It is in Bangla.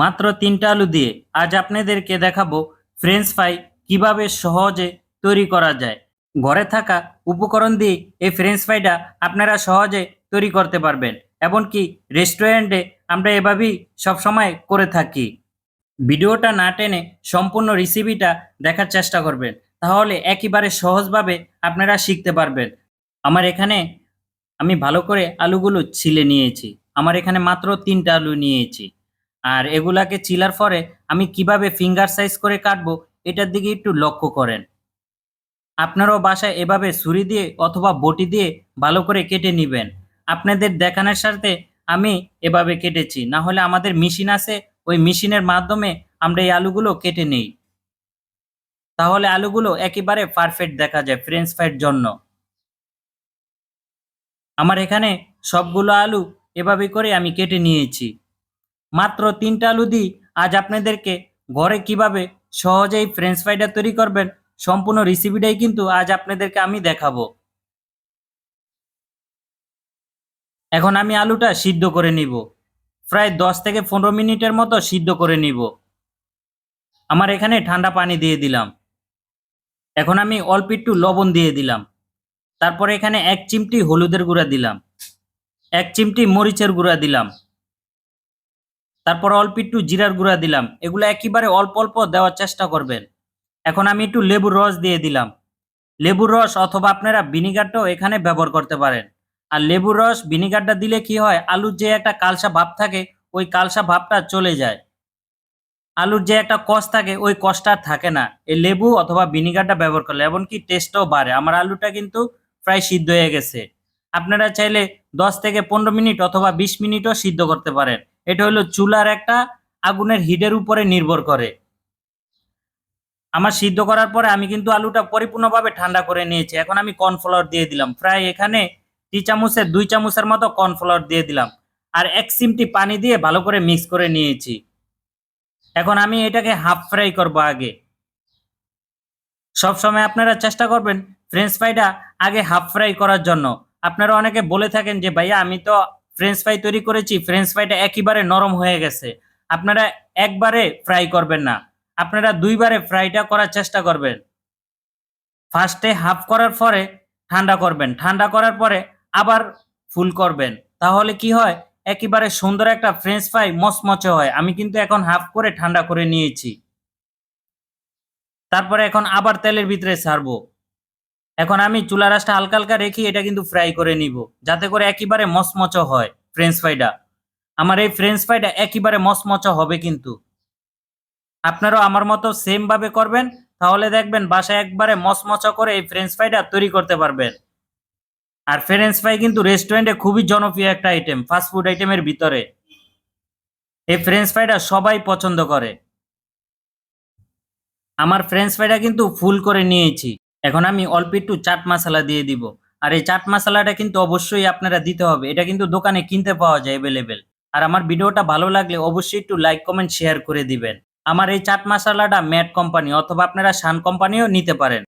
মাত্র তিনটা আলু দিয়ে আজ আপনাদেরকে দেখাবো ফ্রেঞ্চ ফ্রাই কীভাবে সহজে তৈরি করা যায়। ঘরে থাকা উপকরণ দিয়ে এই ফ্রেঞ্চ ফ্রাইটা আপনারা সহজে তৈরি করতে পারবেন, এমনকি রেস্টুরেন্টে আমরা এভাবেই সবসময় করে থাকি। ভিডিওটা না টেনে সম্পূর্ণ রেসিপিটা দেখার চেষ্টা করবেন, তাহলে একেবারে সহজভাবে আপনারা শিখতে পারবেন। আমার এখানে আমি ভালো করে আলুগুলো ছিলে নিয়েছি, আমার এখানে মাত্র তিনটা আলু নিয়েছি। আর এগুলাকে চিলার পরে আমি কীভাবে ফিঙ্গার সাইজ করে কাটবো, এটার দিকে একটু লক্ষ্য করেন। আপনারাও বাসায় এভাবে ছুরি দিয়ে অথবা বটি দিয়ে ভালো করে কেটে নেবেন। আপনাদের দেখানোর সাথে আমি এভাবে কেটেছি না হলে আমাদের মেশিন আছে, ওই মেশিনের মাধ্যমে আমরা এই আলুগুলো কেটে নেই। তাহলে আলুগুলো একেবারে পারফেক্ট দেখা যায় ফ্রেঞ্চ ফ্রাইয়ের জন্য। আমার এখানে সবগুলো আলু এভাবে করে আমি কেটে নিয়েছি। মাত্র তিনটা আলু দিই আজ আপনাদেরকে ঘরে কীভাবে সহজেই ফ্রেঞ্চ ফ্রাইটা তৈরি করবেন, সম্পূর্ণ রেসিপিটাই কিন্তু আজ আপনাদেরকে আমি দেখাবো। এখন আমি আলুটা সিদ্ধ করে নিব। প্রায় দশ থেকে পনেরো মিনিটের মতো সিদ্ধ করে নিব। আমার এখানে ঠান্ডা পানি দিয়ে দিলাম। এখন আমি অল্প একটু লবণ দিয়ে দিলাম। তারপরে এখানে এক চিমটি হলুদের গুঁড়া দিলাম। এক চিমটি মরিচের গুঁড়া দিলাম। তারপর অল্প একটু জিরার গুঁড়া দিলাম। এগুলো একেবারে অল্প অল্প দেওয়ার চেষ্টা করবেন। এখন আমি একটু লেবুর রস দিয়ে দিলাম। লেবুর রস অথবা আপনারা ভিনিগারটাও এখানে ব্যবহার করতে পারেন। আর লেবুর রস, ভিনিগারটা দিলে কি হয়, আলুর যে একটা কালসা ভাব থাকে, ওই কালসা ভাবটা চলে যায়। আলুর যে একটা কষ থাকে, ওই কষটা থাকে না। এই লেবু অথবা ভিনিগারটা ব্যবহার করলে, এমনকি টেস্টও বাড়ে। আমার আলুটা কিন্তু প্রায় সিদ্ধ হয়ে গেছে। আপনারা চাইলে দশ থেকে পনেরো মিনিট অথবা বিশ মিনিটও সিদ্ধ করতে পারেন। এটা হলো চুলার একটা আগুনের হিটের উপরে নির্ভর করে। আমার সিদ্ধ করার পরে আমি কিন্তু আলুটা পরিপূর্ণভাবে ঠান্ডা করে নিয়েছি। এখন আমি কর্নফ্লাওয়ার দিয়ে দিলাম। প্রায় এখানে টি চামচের দুই চামচের মতো কর্নফ্লাওয়ার দিয়ে দিলাম। আর এক চিমটি পানি দিয়ে ভালো করে মিক্স করে নিয়েছি। এখন আমি এটাকে হাফ ফ্রাই করব আগে। সব সময় আপনারা চেষ্টা করবেন ফ্রেঞ্চ ফ্রাইটা আগে হাফ ফ্রাই করার জন্য। আপনারা অনেকে বলে থাকেন যে, ভাইয়া, আমি তো ফ্রেঞ্চ ফ্রাই তৈরি করেছি ফ্রেঞ্চ ফ্রাইটা একেবারে নরম হয়ে গেছে। আপনারা একবারে ফ্রাই করবেন না। আপনারা দুইবারে ফ্রাইটা করার চেষ্টা করবেন। ফার্স্টে হাফ করার পরে ঠান্ডা করবেন। ঠান্ডা করার পরে আবার ফুল করবেন। তাহলে কি হয়? একেবারে সুন্দর একটা ফ্রেঞ্চ ফ্রাই মচমচে হয়। আমি কিন্তু এখন হাফ করে ঠান্ডা করে নিয়েছি। তারপরে এখন আবার তেলের ভিতরে ছাড়বো। এখন আমি চুলা রাসটা হালকা হালকা রেখে এটা কিন্তু ফ্রাই করে নিব। যাতে করে একেবারে মচমচ হয় ফ্রেঞ্চ ফ্রাইটা আমার এই ফ্রেঞ্চ ফ্রাইটা একেবারে মচমচ হবে কিন্তু। আপনারাও আমার মতো সেম ভাবে করবেন, তাহলে দেখবেন বাসায় একবারে মচমচ করে এই ফ্রেঞ্চ ফ্রাইটা তৈরি করতে পারবেন। আর ফ্রেঞ্চ ফ্রাই কিন্তু রেস্টুরেন্টে খুবই জনপ্রিয় একটা আইটেম ফাস্টফুড আইটেমের ভিতরে। এই ফ্রেঞ্চ ফ্রাইটা সবাই পছন্দ করে। আমার ফ্রেঞ্চ ফ্রাইটা কিন্তু ফুল করে নিয়েছি। এখন আমি অল্প একটু চাট মশলা দিয়ে দিব। আর এই চাট মশলাটা কিন্তু অবশ্যই আপনারা দিতে হবে। এটা কিন্তু দোকানে কিনতে পাওয়া যায় অ্যাভেলেবেল আর আমার ভিডিওটা ভালো লাগলে অবশ্যই একটু লাইক কমেন্ট শেয়ার করে দিবেন। আমার এই চাট মশলাটা ম্যাট কোম্পানি অথবা আপনারা শান কোম্পানিও নিতে পারেন।